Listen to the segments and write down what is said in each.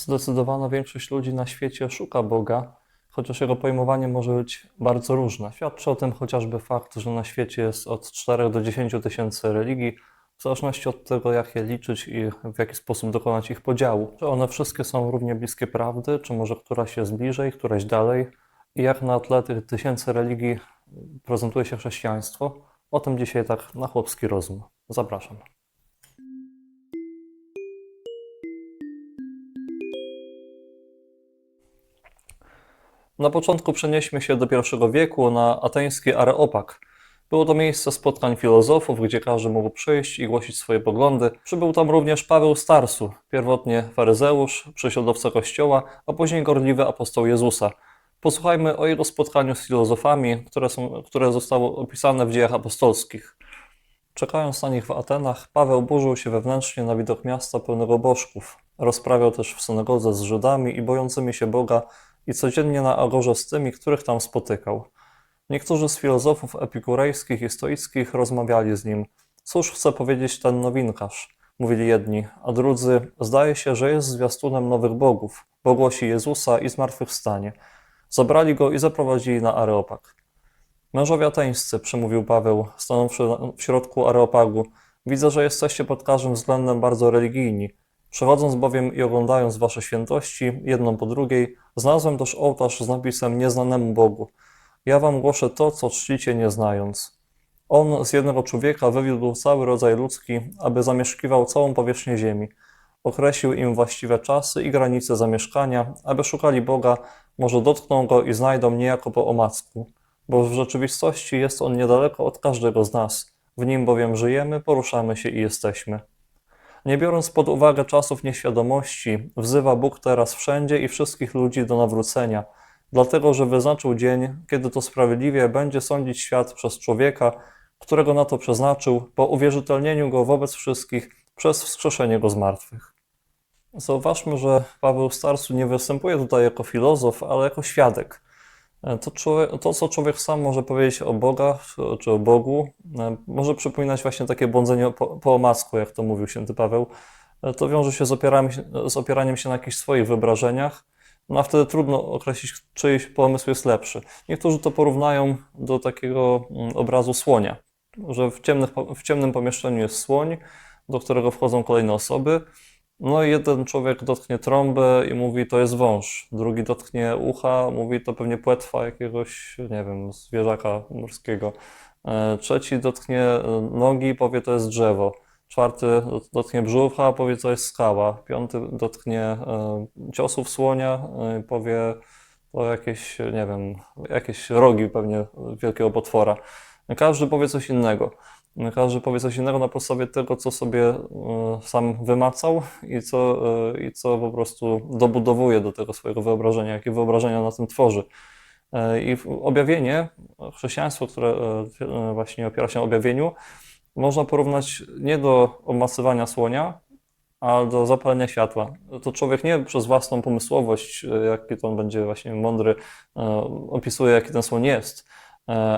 Zdecydowana większość ludzi na świecie szuka Boga, chociaż jego pojmowanie może być bardzo różne. Świadczy o tym chociażby fakt, że na świecie jest od 4 do 10 tysięcy religii, w zależności od tego, jak je liczyć i w jaki sposób dokonać ich podziału. Czy one wszystkie są równie bliskie prawdy, czy może któraś jest bliżej, któraś dalej? I jak na tle tych tysięcy religii prezentuje się chrześcijaństwo? O tym dzisiaj tak na chłopski rozum. Zapraszam. Na początku przenieśmy się do I wieku na ateński Areopag. Było to miejsce spotkań filozofów, gdzie każdy mógł przyjść i głosić swoje poglądy. Przybył tam również Paweł Starsu, pierwotnie faryzeusz, prześladowca Kościoła, a później gorliwy apostoł Jezusa. Posłuchajmy o jego spotkaniu z filozofami, które, są, które zostało opisane w dziejach apostolskich. Czekając na nich w Atenach, Paweł burzył się wewnętrznie na widok miasta pełnego bożków. Rozprawiał też w synagodze z Żydami i bojącymi się Boga i codziennie na agorze z tymi, których tam spotykał. Niektórzy z filozofów epikurejskich i stoickich rozmawiali z nim. Cóż chce powiedzieć ten nowinkarz? Mówili jedni, a drudzy, zdaje się, że jest zwiastunem nowych bogów, bo głosi Jezusa i zmartwychwstanie. Zabrali go i zaprowadzili na Areopag. Mężowie ateńscy, przemówił Paweł, stanąwszy w środku Areopagu, widzę, że jesteście pod każdym względem bardzo religijni. Przechodząc bowiem i oglądając wasze świętości, jedną po drugiej, znalazłem też ołtarz z napisem Nieznanemu Bogu. Ja wam głoszę to, co czcicie nie znając. On z jednego człowieka wywiódł cały rodzaj ludzki, aby zamieszkiwał całą powierzchnię ziemi. Określił im właściwe czasy i granice zamieszkania, aby szukali Boga, może dotkną Go i znajdą niejako po omacku. Bo w rzeczywistości jest On niedaleko od każdego z nas. W Nim bowiem żyjemy, poruszamy się i jesteśmy. Nie biorąc pod uwagę czasów nieświadomości, wzywa Bóg teraz wszędzie i wszystkich ludzi do nawrócenia, dlatego że wyznaczył dzień, kiedy to sprawiedliwie będzie sądzić świat przez człowieka, którego na to przeznaczył, po uwierzytelnieniu go wobec wszystkich przez wskrzeszenie go z martwych. Zauważmy, że Paweł Starsu nie występuje tutaj jako filozof, ale jako świadek. To, człowiek, to, co człowiek sam może powiedzieć o Bogach czy o Bogu, e, może przypominać właśnie takie błądzenie po, po jak to mówił święty Paweł. E, To wiąże się z, z opieraniem się na jakichś swoich wyobrażeniach, no a wtedy trudno określić, czyjś pomysł jest lepszy. Niektórzy to porównają do takiego mm, obrazu słonia, że w, ciemnych, w ciemnym pomieszczeniu jest słoń, do którego wchodzą kolejne osoby. No i jeden człowiek dotknie trąbę i mówi, to jest wąż. Drugi dotknie ucha, mówi, to pewnie płetwa jakiegoś, nie wiem, zwierzaka morskiego. E, Trzeci dotknie e, nogi, powie, to jest drzewo. Czwarty dot- dotknie brzucha, powie, to jest skała. Piąty dotknie e, ciosów słonia, powie, to jakieś, nie wiem, jakieś rogi pewnie wielkiego potwora. Każdy powie coś innego. Każdy powie coś innego na podstawie tego, co sobie e, sam wymacał i co, e, i co po prostu dobudowuje do tego swojego wyobrażenia, jakie wyobrażenia na tym tworzy. E, I objawienie, chrześcijaństwo, które właśnie opiera się na objawieniu, można porównać nie do omacywania słonia, ale do zapalenia światła. To człowiek nie przez własną pomysłowość, jaki to on będzie właśnie mądry, opisuje, jaki ten słoń jest,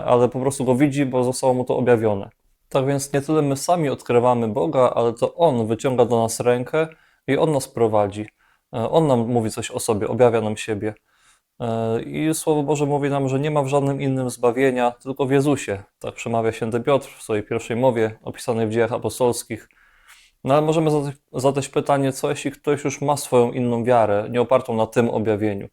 ale po prostu go widzi, bo zostało mu to objawione. Tak więc nie tyle my sami odkrywamy Boga, ale to On wyciąga do nas rękę i On nas prowadzi. E, On nam mówi coś o sobie, objawia nam siebie. E, I Słowo Boże mówi nam, że nie ma w żadnym innym zbawienia, tylko w Jezusie. Tak przemawia święty Piotr w swojej pierwszej mowie, opisanej w dziejach apostolskich. No ale możemy zadać, pytanie, co jeśli ktoś już ma swoją inną wiarę, nie opartą na tym objawieniu?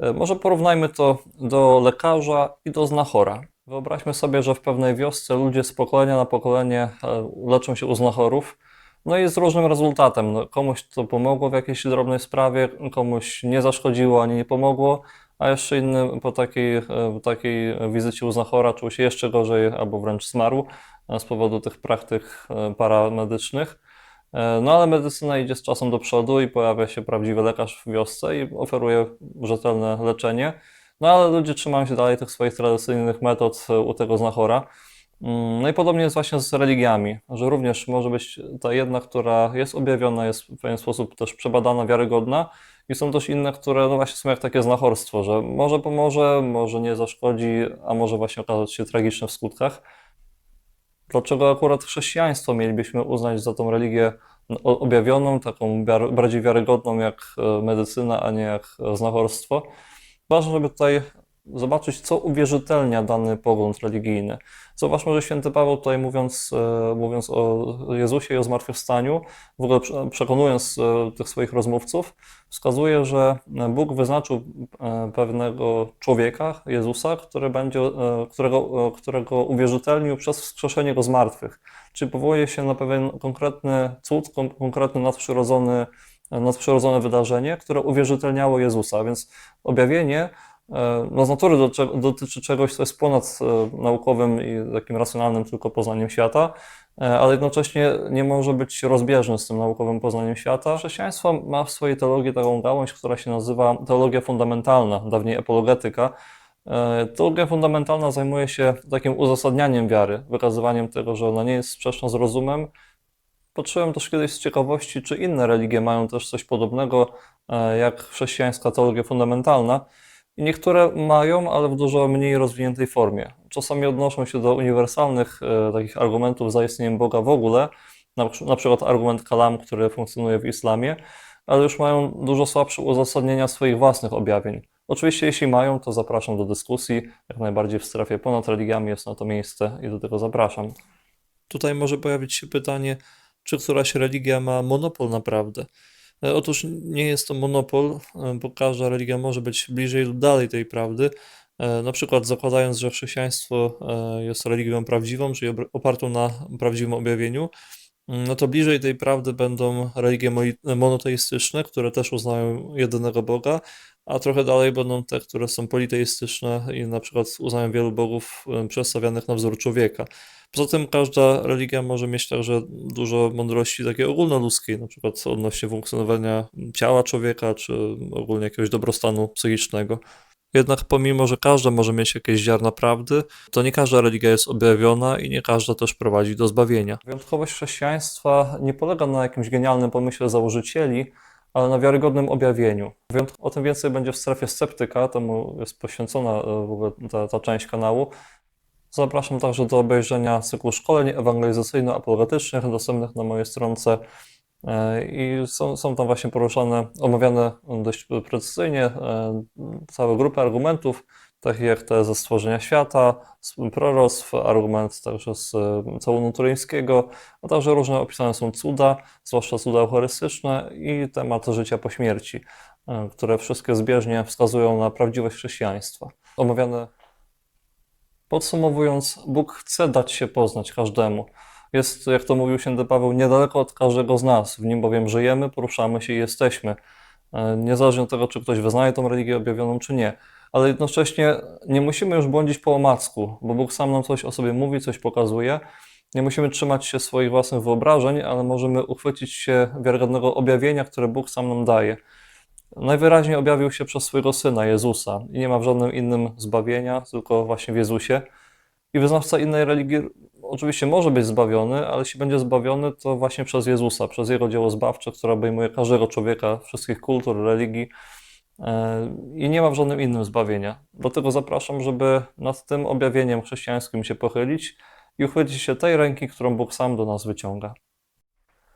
E, Może porównajmy to do lekarza i do znachora. Wyobraźmy sobie, że w pewnej wiosce ludzie z pokolenia na pokolenie e, leczą się u znachorów, no i z różnym rezultatem. No, komuś to pomogło w jakiejś drobnej sprawie, komuś nie zaszkodziło ani nie pomogło, a jeszcze inny po takiej, e, takiej wizycie u znachora czuł się jeszcze gorzej albo wręcz zmarł e, z powodu tych praktyk paramedycznych. No ale medycyna idzie z czasem do przodu i pojawia się prawdziwy lekarz w wiosce i oferuje rzetelne leczenie. No ale ludzie trzymają się dalej tych swoich tradycyjnych metod e, u tego znachora. Mm, No i podobnie jest właśnie z religiami, że również może być ta jedna, która jest objawiona, jest w pewien sposób też przebadana, wiarygodna i są też inne, które no właśnie są jak takie znachorstwo, że może pomoże, może nie zaszkodzi, a może właśnie okazać się tragiczne w skutkach. Dlaczego akurat chrześcijaństwo mielibyśmy uznać za tą religię o- objawioną, taką bardziej wiarygodną jak e, medycyna, a nie jak e, znachorstwo. Ważne, żeby tutaj zobaczyć, co uwierzytelnia dany pogląd religijny. Zobaczmy, że święty Paweł tutaj mówiąc, e, mówiąc o Jezusie i o zmartwychwstaniu, w ogóle prze- przekonując e, tych swoich rozmówców, wskazuje, że Bóg wyznaczył e, pewnego człowieka, Jezusa, który będzie, którego, którego uwierzytelnił przez wskrzeszenie go z martwych. Czyli powołuje się na pewien konkretny cud, kon- konkretny nadprzyrodzony, nadprzyrodzone wydarzenie, które uwierzytelniało Jezusa. Więc objawienie e, no z natury dotyczy czegoś, co jest ponad e, naukowym i takim racjonalnym tylko poznaniem świata, e, ale jednocześnie nie może być rozbieżny z tym naukowym poznaniem świata. Chrześcijaństwo ma w swojej teologii taką gałąź, która się nazywa teologia fundamentalna, dawniej apologetyka. Teologia fundamentalna zajmuje się takim uzasadnianiem wiary, wykazywaniem tego, że ona nie jest sprzeczna z rozumem. Patrzyłem też kiedyś z ciekawości, czy inne religie mają też coś podobnego e, jak chrześcijańska teologia fundamentalna. I niektóre mają, ale w dużo mniej rozwiniętej formie. Czasami odnoszą się do uniwersalnych e, takich argumentów za istnieniem Boga w ogóle, na, na przykład argument kalam, który funkcjonuje w islamie, ale już mają dużo słabsze uzasadnienia swoich własnych objawień. Oczywiście, jeśli mają, to zapraszam do dyskusji. Jak najbardziej w strefie ponad religiami jest na to miejsce i do tego zapraszam. Tutaj może pojawić się pytanie, czy któraś religia ma monopol na prawdę. E, Otóż nie jest to monopol, e, bo każda religia może być bliżej lub dalej tej prawdy. E, Na przykład zakładając, że chrześcijaństwo jest religią prawdziwą, czyli opartą na prawdziwym objawieniu, no to bliżej tej prawdy będą religie monoteistyczne, które też uznają jedynego Boga, a trochę dalej będą te, które są politeistyczne i na przykład uznają wielu bogów przedstawianych na wzór człowieka. Poza tym każda religia może mieć także dużo mądrości takiej ogólnoludzkiej, na przykład odnośnie funkcjonowania ciała człowieka, czy ogólnie jakiegoś dobrostanu psychicznego. Jednak pomimo, że każda może mieć jakieś ziarna prawdy, to nie każda religia jest objawiona i nie każda też prowadzi do zbawienia. Wyjątkowość chrześcijaństwa nie polega na jakimś genialnym pomyśle założycieli, ale na wiarygodnym objawieniu. O tym więcej będzie w strefie sceptyka, temu jest poświęcona e, w ogóle ta, ta część kanału. Zapraszam także do obejrzenia cyklu szkoleń ewangelizacyjno-apologetycznych dostępnych na mojej stronce. E, I są, są tam właśnie poruszane, omawiane dość precyzyjnie e, całe grupy argumentów, takich jak te ze stworzenia świata, z argument także z e, całunu turyńskiego, a także różne opisane są cuda, zwłaszcza cuda eucharystyczne i temat życia po śmierci, które wszystkie zbieżnie wskazują na prawdziwość chrześcijaństwa. Omawiane Podsumowując, Bóg chce dać się poznać każdemu. Jest, jak to mówił święty Paweł, niedaleko od każdego z nas. W nim bowiem żyjemy, poruszamy się i jesteśmy. E, Niezależnie od tego, czy ktoś wyznaje tą religię objawioną, czy nie. Ale jednocześnie nie musimy już błądzić po omacku, bo Bóg sam nam coś o sobie mówi, coś pokazuje. Nie musimy trzymać się swoich własnych wyobrażeń, ale możemy uchwycić się wiarygodnego objawienia, które Bóg sam nam daje. Najwyraźniej objawił się przez swojego Syna, Jezusa i nie ma w żadnym innym zbawienia, tylko właśnie w Jezusie. I wyznawca innej religii oczywiście może być zbawiony, ale jeśli będzie zbawiony, to właśnie przez Jezusa, przez Jego dzieło zbawcze, które obejmuje każdego człowieka, wszystkich kultur, religii e, i nie ma w żadnym innym zbawienia. Dlatego zapraszam, żeby nad tym objawieniem chrześcijańskim się pochylić i uchwycić się tej ręki, którą Bóg sam do nas wyciąga.